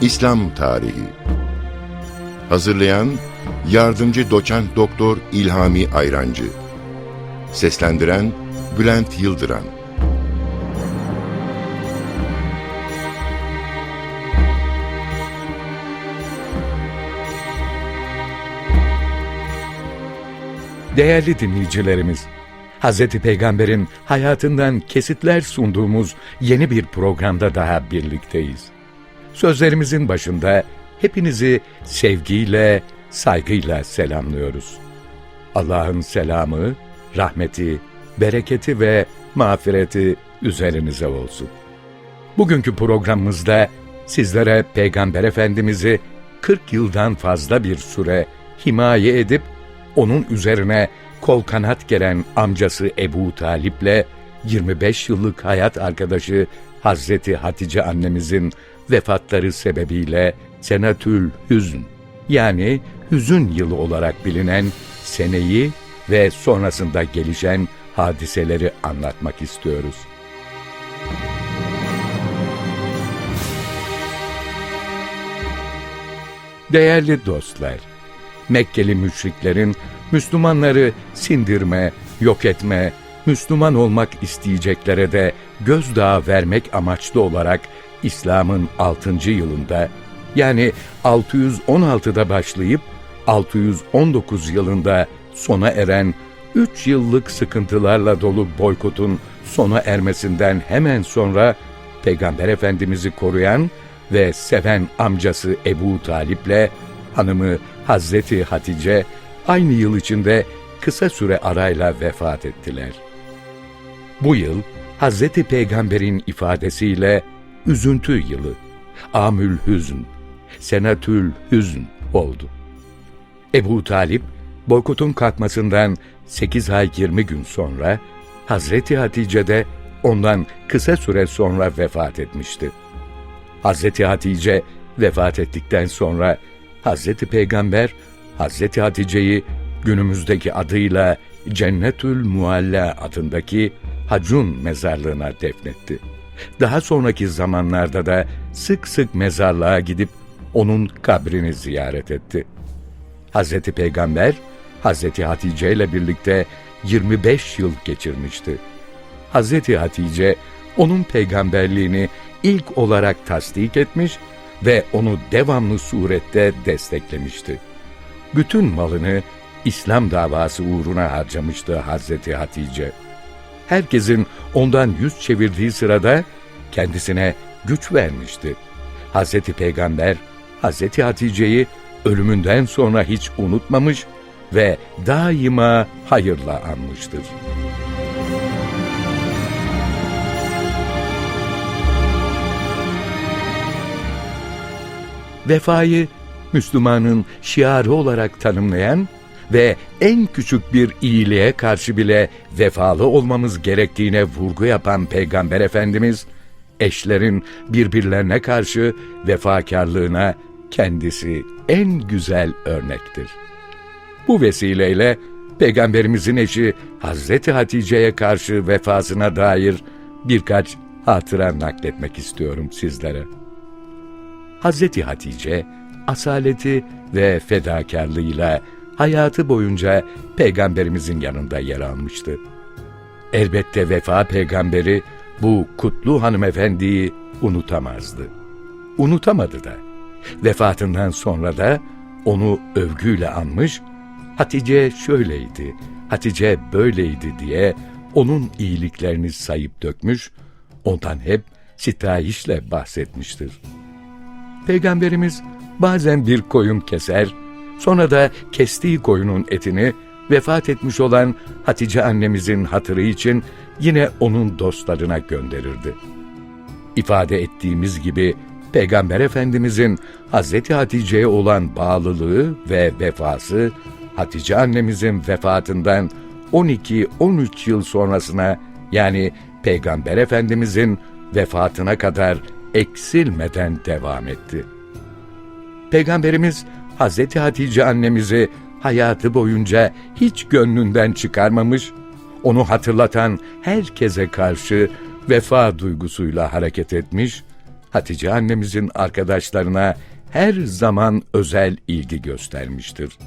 İslam Tarihi Hazırlayan Yardımcı Doçent Doktor İlhami Ayrancı Seslendiren Bülent Yıldıran Değerli dinleyicilerimiz, Hz. Peygamber'in hayatından kesitler sunduğumuz yeni bir programda daha birlikteyiz. Sözlerimizin başında hepinizi sevgiyle, saygıyla selamlıyoruz. Allah'ın selamı, rahmeti, bereketi ve mağfireti üzerinize olsun. Bugünkü programımızda sizlere Peygamber Efendimiz'i 40 yıldan fazla bir süre himaye edip onun üzerine kol kanat gelen amcası Ebu Talip'le 25 yıllık hayat arkadaşı Hazreti Hatice annemizin vefatları sebebiyle Senatül Hüzn yani hüzün yılı olarak bilinen seneyi ve sonrasında gelişen hadiseleri anlatmak istiyoruz. Değerli dostlar, Mekkeli müşriklerin Müslümanları sindirme, yok etme, Müslüman olmak isteyeceklere de gözdağı vermek amaçlı olarak İslam'ın 6. yılında yani 616'da başlayıp 619 yılında sona eren 3 yıllık sıkıntılarla dolu boykotun sona ermesinden hemen sonra Peygamber Efendimiz'i koruyan ve seven amcası Ebu Talip'le hanımı Hazreti Hatice aynı yıl içinde kısa süre arayla vefat ettiler. Bu yıl Hazreti Peygamber'in ifadesiyle üzüntü yılı, Amül Hüzn, Senatül Hüzn oldu. Ebu Talip, boykotun kalkmasından 8 ay 20 gün sonra Hazreti Hatice de ondan kısa süre sonra vefat etmişti. Hazreti Hatice vefat ettikten sonra Hazreti Peygamber Hazreti Hatice'yi günümüzdeki adıyla Cennetül Mualla adındaki Hacun mezarlığına defnetti. Daha sonraki zamanlarda da sık sık mezarlığa gidip onun kabrini ziyaret etti. Hazreti Peygamber Hazreti Hatice ile birlikte 25 yıl geçirmişti. Hazreti Hatice onun peygamberliğini ilk olarak tasdik etmiş ve onu devamlı surette desteklemişti. Bütün malını İslam davası uğruna harcamıştı Hazreti Hatice. Herkesin ondan yüz çevirdiği sırada kendisine güç vermişti. Hazreti Peygamber Hazreti Hatice'yi ölümünden sonra hiç unutmamış ve daima hayırla anmıştır. Vefayı Müslümanın şiarı olarak tanımlayan ve en küçük bir iyiliğe karşı bile vefalı olmamız gerektiğine vurgu yapan Peygamber Efendimiz, eşlerin birbirlerine karşı vefakarlığına kendisi en güzel örnektir. Bu vesileyle Peygamberimizin eşi Hazreti Hatice'ye karşı vefasına dair birkaç hatıra nakletmek istiyorum sizlere. Hazreti Hatice, asaleti ve fedakarlığıyla hayatı boyunca Peygamberimizin yanında yer almıştı. Elbette vefa peygamberi bu kutlu hanımefendiyi unutamazdı. Unutamadı da. Vefatından sonra da onu övgüyle anmış, Hatice şöyleydi, Hatice böyleydi diye onun iyiliklerini sayıp dökmüş, ondan hep sitayişle bahsetmiştir. Peygamberimiz bazen bir koyun keser, sonra da kestiği koyunun etini vefat etmiş olan Hatice annemizin hatırı için yine onun dostlarına gönderirdi. İfade ettiğimiz gibi Peygamber Efendimizin Hazreti Hatice'ye olan bağlılığı ve vefası Hatice annemizin vefatından 12-13 yıl sonrasına yani Peygamber Efendimizin vefatına kadar eksilmeden devam etti. Peygamberimiz Hazreti Hatice annemizi hayatı boyunca hiç gönlünden çıkarmamış, onu hatırlatan herkese karşı vefa duygusuyla hareket etmiş Hatice annemizin arkadaşlarına her zaman özel ilgi göstermiştir.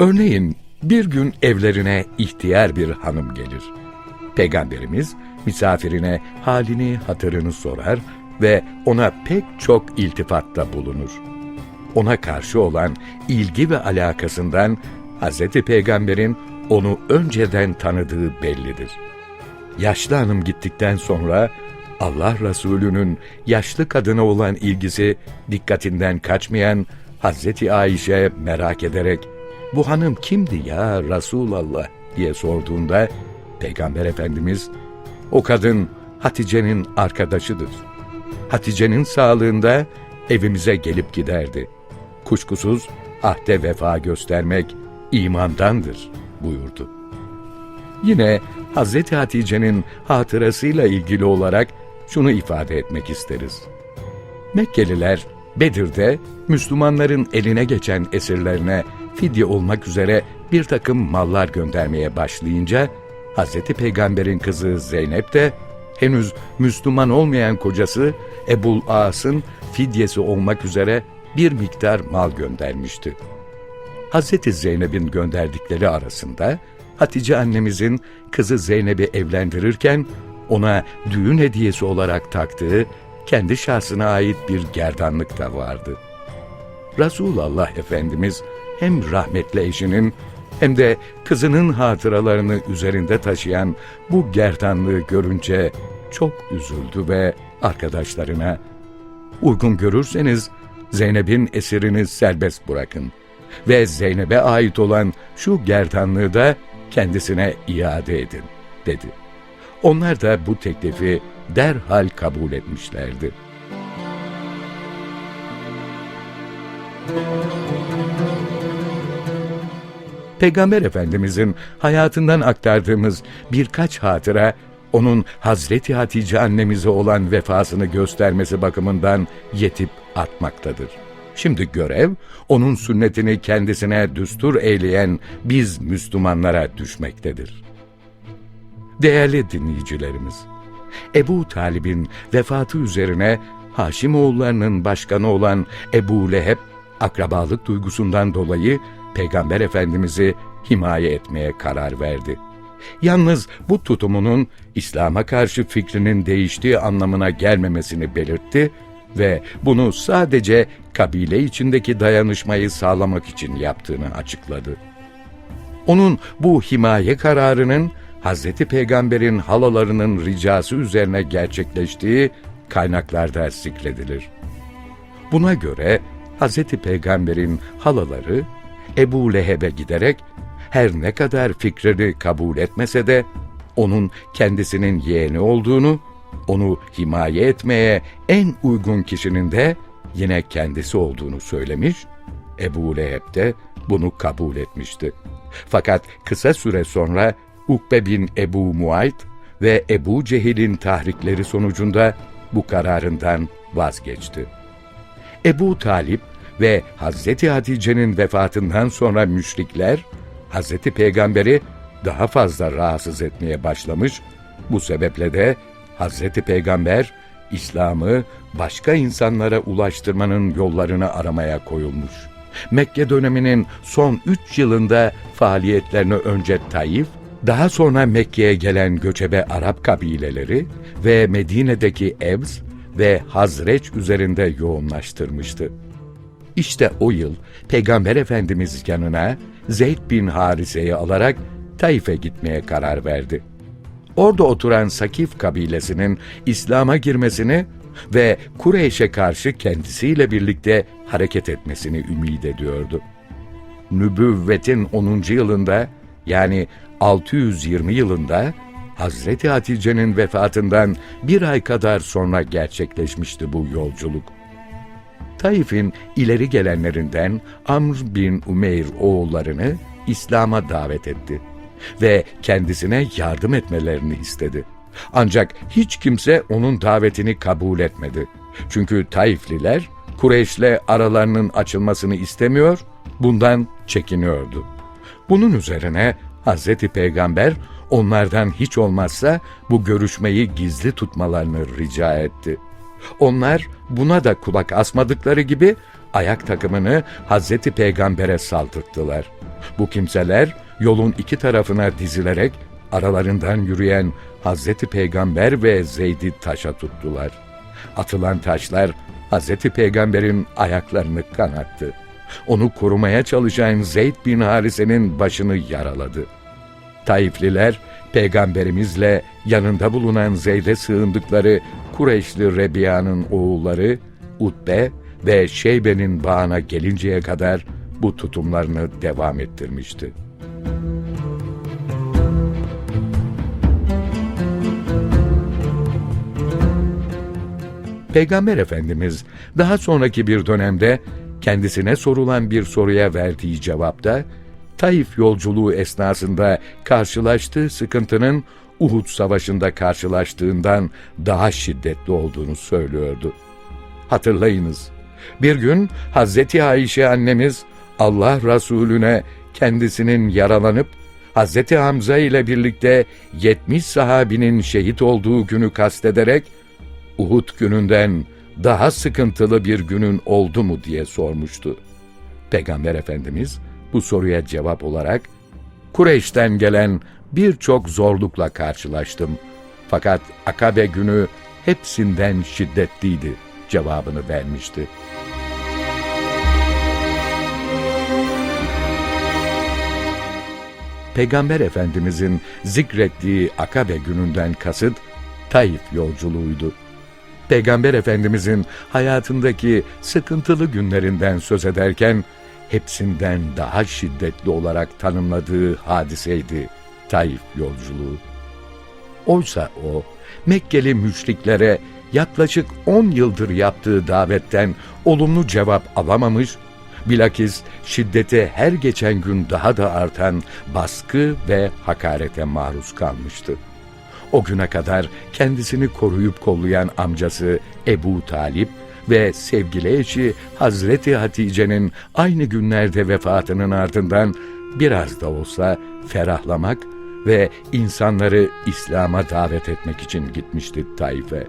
Örneğin bir gün evlerine ihtiyar bir hanım gelir. Peygamberimiz misafirine halini hatırını sorar ve ona pek çok iltifatta bulunur. Ona karşı olan ilgi ve alakasından Hz. Peygamber'in onu önceden tanıdığı bellidir. Yaşlı hanım gittikten sonra Allah Resulü'nün yaşlı kadına olan ilgisi dikkatinden kaçmayan Hazreti Ayşe merak ederek bu hanım kimdi ya Resulallah diye sorduğunda Peygamber Efendimiz o kadın Hatice'nin arkadaşıdır. Hatice'nin sağlığında evimize gelip giderdi. Kuşkusuz ahde vefa göstermek imandandır buyurdu. Yine Hazreti Hatice'nin hatırasıyla ilgili olarak şunu ifade etmek isteriz. Mekkeliler Bedir'de Müslümanların eline geçen esirlerine fidye olmak üzere bir takım mallar göndermeye başlayınca Hazreti Peygamber'in kızı Zeynep de henüz Müslüman olmayan kocası Ebul As'ın fidyesi olmak üzere bir miktar mal göndermişti. Hazreti Zeynep'in gönderdikleri arasında Hatice annemizin kızı Zeynep'i evlendirirken ona düğün hediyesi olarak taktığı kendi şahsına ait bir gerdanlık da vardı. Resulullah Efendimiz hem rahmetli eşinin hem de kızının hatıralarını üzerinde taşıyan bu gerdanlığı görünce çok üzüldü ve arkadaşlarına uygun görürseniz Zeynep'in esirini serbest bırakın ve Zeynep'e ait olan şu gerdanlığı da kendisine iade edin, dedi. Onlar da bu teklifi derhal kabul etmişlerdi. Peygamber Efendimizin hayatından aktardığımız birkaç hatıra, onun Hazreti Hatice annemize olan vefasını göstermesi bakımından yetip artmaktadır. Şimdi görev, onun sünnetini kendisine düstur eyleyen biz Müslümanlara düşmektedir. Değerli dinleyicilerimiz, Ebu Talib'in vefatı üzerine Haşimoğullarının başkanı olan Ebu Leheb, akrabalık duygusundan dolayı Peygamber Efendimiz'i himaye etmeye karar verdi. Yalnız bu tutumunun İslam'a karşı fikrinin değiştiği anlamına gelmemesini belirtti ve bunu sadece kabile içindeki dayanışmayı sağlamak için yaptığını açıkladı. Onun bu himaye kararının Hazreti Peygamber'in halalarının ricası üzerine gerçekleştiği kaynaklarda zikredilir. Buna göre Hazreti Peygamber'in halaları Ebu Leheb'e giderek her ne kadar fikrini kabul etmese de onun kendisinin yeğeni olduğunu, onu himaye etmeye en uygun kişinin de yine kendisi olduğunu söylemiş, Ebu Leheb de bunu kabul etmişti. Fakat kısa süre sonra Ukbe bin Ebu Muayt ve Ebu Cehil'in tahrikleri sonucunda bu kararından vazgeçti. Ebu Talip ve Hazreti Hatice'nin vefatından sonra müşrikler, Hazreti Peygamber'i daha fazla rahatsız etmeye başlamış, bu sebeple de Hazreti Peygamber, İslam'ı başka insanlara ulaştırmanın yollarını aramaya koyulmuş. Mekke döneminin son üç yılında faaliyetlerini önce Taif, daha sonra Mekke'ye gelen göçebe Arap kabileleri ve Medine'deki Evs ve Hazreç üzerinde yoğunlaştırmıştı. İşte o yıl Peygamber Efendimiz yanına Zeyd bin Harise'yi alarak Taif'e gitmeye karar verdi. Orada oturan Sakif kabilesinin İslam'a girmesini ve Kureyş'e karşı kendisiyle birlikte hareket etmesini ümit ediyordu. Nübüvvetin 10. yılında yani 620 yılında Hazreti Hatice'nin vefatından bir ay kadar sonra gerçekleşmişti bu yolculuk. Taif'in ileri gelenlerinden Amr bin Umeyr oğullarını İslam'a davet etti ve kendisine yardım etmelerini istedi. Ancak hiç kimse onun davetini kabul etmedi. Çünkü Taifliler Kureyş'le aralarının açılmasını istemiyor, bundan çekiniyordu. Bunun üzerine Hazreti Peygamber onlardan hiç olmazsa bu görüşmeyi gizli tutmalarını rica etti. Onlar buna da kulak asmadıkları gibi ayak takımını Hazreti Peygamber'e saldırttılar. Bu kimseler yolun iki tarafına dizilerek aralarından yürüyen Hazreti Peygamber ve Zeyd'i taşa tuttular. Atılan taşlar Hazreti Peygamber'in ayaklarını kanattı. Onu korumaya çalışan Zeyd bin Harise'nin başını yaraladı. Taifliler peygamberimizle yanında bulunan Zeyd'e sığındıkları Kureyşli Rebiya'nın oğulları Utbe ve Şeybe'nin bağına gelinceye kadar bu tutumlarını devam ettirmişti. Peygamber Efendimiz daha sonraki bir dönemde kendisine sorulan bir soruya verdiği cevapta Taif yolculuğu esnasında karşılaştığı sıkıntının Uhud Savaşı'nda karşılaştığından daha şiddetli olduğunu söylüyordu. Hatırlayınız, bir gün Hazreti Ayşe annemiz Allah Resulüne kendisinin yaralanıp Hazreti Hamza ile birlikte 70 sahabinin şehit olduğu günü kastederek Uhud gününden daha sıkıntılı bir günün oldu mu diye sormuştu. Peygamber Efendimiz bu soruya cevap olarak Kureyş'ten gelen birçok zorlukla karşılaştım. Fakat Akabe günü hepsinden şiddetliydi cevabını vermişti. Peygamber Efendimizin zikrettiği Akabe gününden kasıt Taif yolculuğuydu. Peygamber Efendimizin hayatındaki sıkıntılı günlerinden söz ederken hepsinden daha şiddetli olarak tanımladığı hadiseydi Taif yolculuğu. Oysa o Mekkeli müşriklere yaklaşık 10 yıldır yaptığı davetten olumlu cevap alamamış, bilakis şiddete her geçen gün daha da artan baskı ve hakarete maruz kalmıştı. O güne kadar kendisini koruyup kollayan amcası Ebu Talip ve sevgili eşi Hazreti Hatice'nin aynı günlerde vefatının ardından biraz da olsa ferahlamak ve insanları İslam'a davet etmek için gitmişti Taif'e.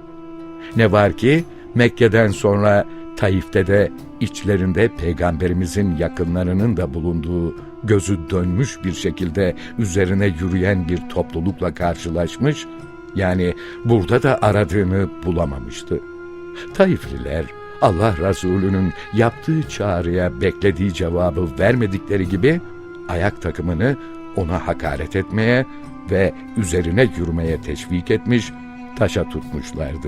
Ne var ki Mekke'den sonra Taif'te de içlerinde peygamberimizin yakınlarının da bulunduğu gözü dönmüş bir şekilde üzerine yürüyen bir toplulukla karşılaşmış, yani burada da aradığını bulamamıştı. Taifliler Allah Resulü'nün yaptığı çağrıya beklediği cevabı vermedikleri gibi ayak takımını ona hakaret etmeye ve üzerine yürümeye teşvik etmiş, taşa tutmuşlardı.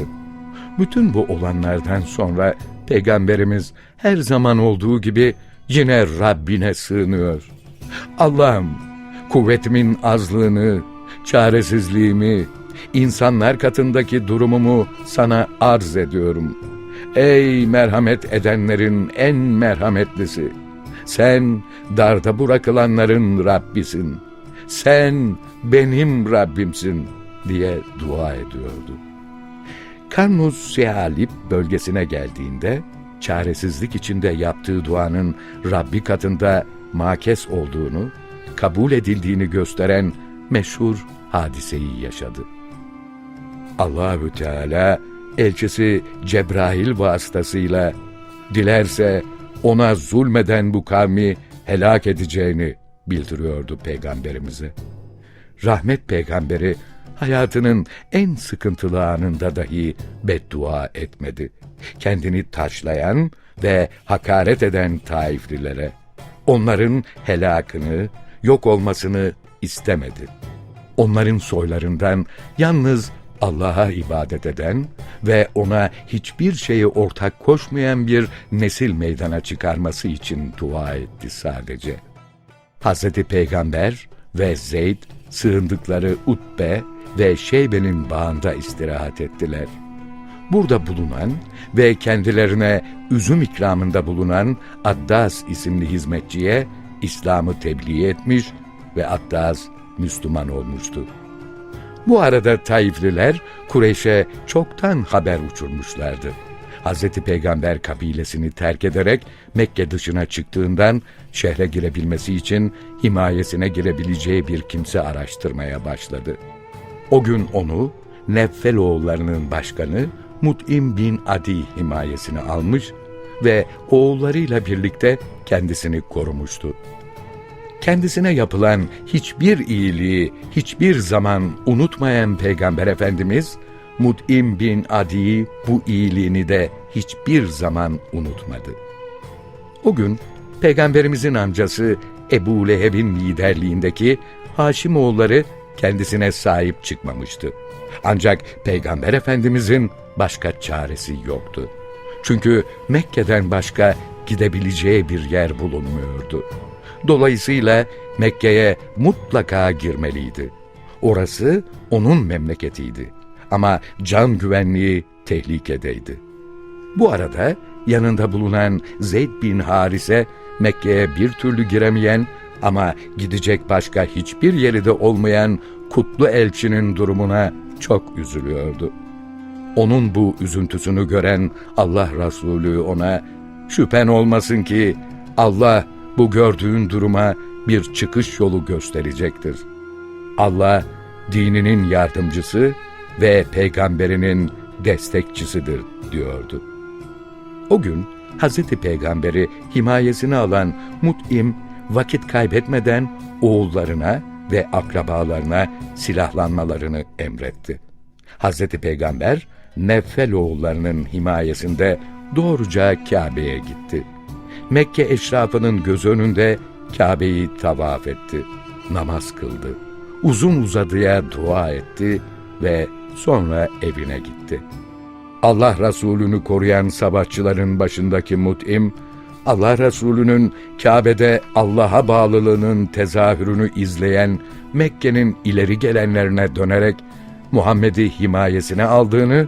Bütün bu olanlardan sonra Peygamberimiz her zaman olduğu gibi yine Rabbine sığınıyor. Allah'ım kuvvetimin azlığını, çaresizliğimi, insanlar katındaki durumumu sana arz ediyorum. Ey merhamet edenlerin en merhametlisi! Sen darda bırakılanların Rabbisin. Sen benim Rabbimsin diye dua ediyordu. Karnus Sealip bölgesine geldiğinde çaresizlik içinde yaptığı duanın Rabbi katında makes olduğunu, kabul edildiğini gösteren meşhur hadiseyi yaşadı. Allahü Teala elçisi Cebrail vasıtasıyla dilerse ona zulmeden bu kavmi helak edeceğini bildiriyordu peygamberimize. Rahmet peygamberi hayatının en sıkıntılı anında dahi beddua etmedi. Kendini taşlayan ve hakaret eden Taiflilere, onların helakını, yok olmasını istemedi. Onların soylarından yalnız Allah'a ibadet eden ve ona hiçbir şeyi ortak koşmayan bir nesil meydana çıkarması için dua etti sadece. Hz. Peygamber ve Zeyd sığındıkları Utbe ve Şeybe'nin bağında istirahat ettiler. Burada bulunan ve kendilerine üzüm ikramında bulunan Addas isimli hizmetçiye İslam'ı tebliğ etmiş ve Addas Müslüman olmuştu. Bu arada Taifliler Kureyş'e çoktan haber uçurmuşlardı. Hz. Peygamber kabilesini terk ederek Mekke dışına çıktığından şehre girebilmesi için himayesine girebileceği bir kimse araştırmaya başladı. O gün onu Neffeloğullarının başkanı Mut'im bin Adi himayesini almış ve oğullarıyla birlikte kendisini korumuştu. Kendisine yapılan hiçbir iyiliği hiçbir zaman unutmayan Peygamber Efendimiz, Mut'im bin Adi'yi bu iyiliğini de hiçbir zaman unutmadı. O gün Peygamberimizin amcası Ebu Leheb'in liderliğindeki Haşimoğulları kendisine sahip çıkmamıştı. Ancak Peygamber Efendimizin başka çaresi yoktu. Çünkü Mekke'den başka gidebileceği bir yer bulunmuyordu. Dolayısıyla Mekke'ye mutlaka girmeliydi. Orası onun memleketiydi. Ama can güvenliği tehlikedeydi. Bu arada yanında bulunan Zeyd bin Harise Mekke'ye bir türlü giremeyen ama gidecek başka hiçbir yeri de olmayan kutlu elçinin durumuna çok üzülüyordu. Onun bu üzüntüsünü gören Allah Resulü ona şüphen olmasın ki Allah bu gördüğün duruma bir çıkış yolu gösterecektir. Allah dininin yardımcısı ve peygamberinin destekçisidir diyordu. O gün Hazreti Peygamberi himayesine alan Mut'im vakit kaybetmeden oğullarına ve akrabalarına silahlanmalarını emretti. Hazreti Peygamber Neffel oğullarının himayesinde doğruca Kabe'ye gitti. Mekke eşrafının göz önünde Kabe'yi tavaf etti. Namaz kıldı. Uzun uzadıya dua etti ve sonra evine gitti. Allah Resulü'nü koruyan savaşçıların başındaki Mut'im, Allah Resulü'nün Kabe'de Allah'a bağlılığının tezahürünü izleyen Mekke'nin ileri gelenlerine dönerek Muhammed'i himayesine aldığını,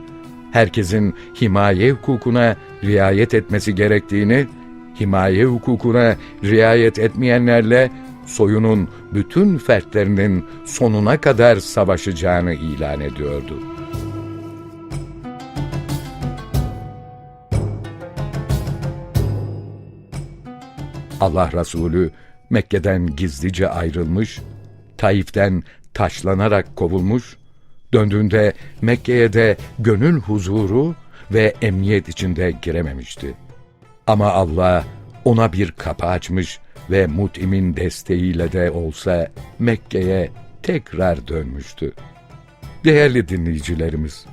herkesin himaye hukukuna riayet etmesi gerektiğini, himaye hukukuna riayet etmeyenlerle soyunun bütün fertlerinin sonuna kadar savaşacağını ilan ediyordu. Allah Resulü Mekke'den gizlice ayrılmış, Taif'ten taşlanarak kovulmuş, döndüğünde Mekke'ye de gönül huzuru ve emniyet içinde girememişti. Ama Allah ona bir kapı açmış ve Mut'im'in desteğiyle de olsa Mekke'ye tekrar dönmüştü. Değerli dinleyicilerimiz,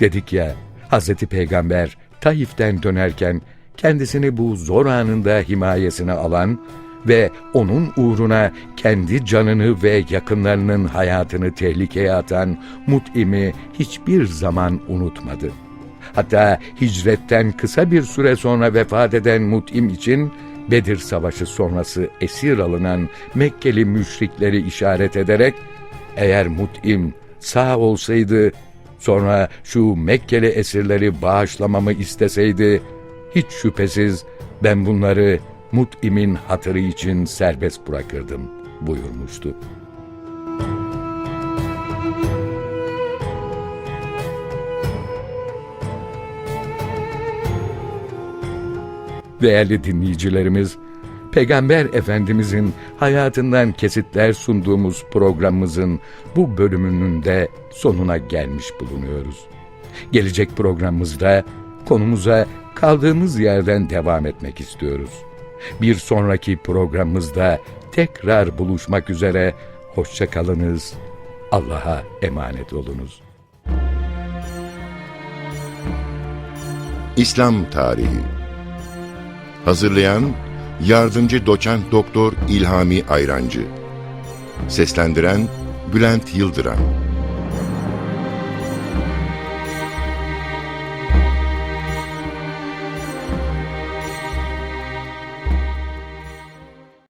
dedik ya Hz. Peygamber Taif'ten dönerken kendisini bu zor anında himayesine alan ve onun uğruna kendi canını ve yakınlarının hayatını tehlikeye atan Mut'im'i hiçbir zaman unutmadı. Hatta hicretten kısa bir süre sonra vefat eden Mut'im için Bedir Savaşı sonrası esir alınan Mekkeli müşrikleri işaret ederek eğer Mut'im sağ olsaydı sonra şu Mekkeli esirleri bağışlamamı isteseydi hiç şüphesiz ben bunları Mut'im'in hatırı için serbest bırakırdım buyurmuştu. Değerli dinleyicilerimiz, Peygamber Efendimizin hayatından kesitler sunduğumuz programımızın bu bölümünün de sonuna gelmiş bulunuyoruz. Gelecek programımızda konumuza kaldığımız yerden devam etmek istiyoruz. Bir sonraki programımızda tekrar buluşmak üzere, hoşçakalınız, Allah'a emanet olunuz. İslam Tarihi Hazırlayan Yardımcı Doçent Doktor İlhami Ayrancı. Seslendiren Bülent Yıldıran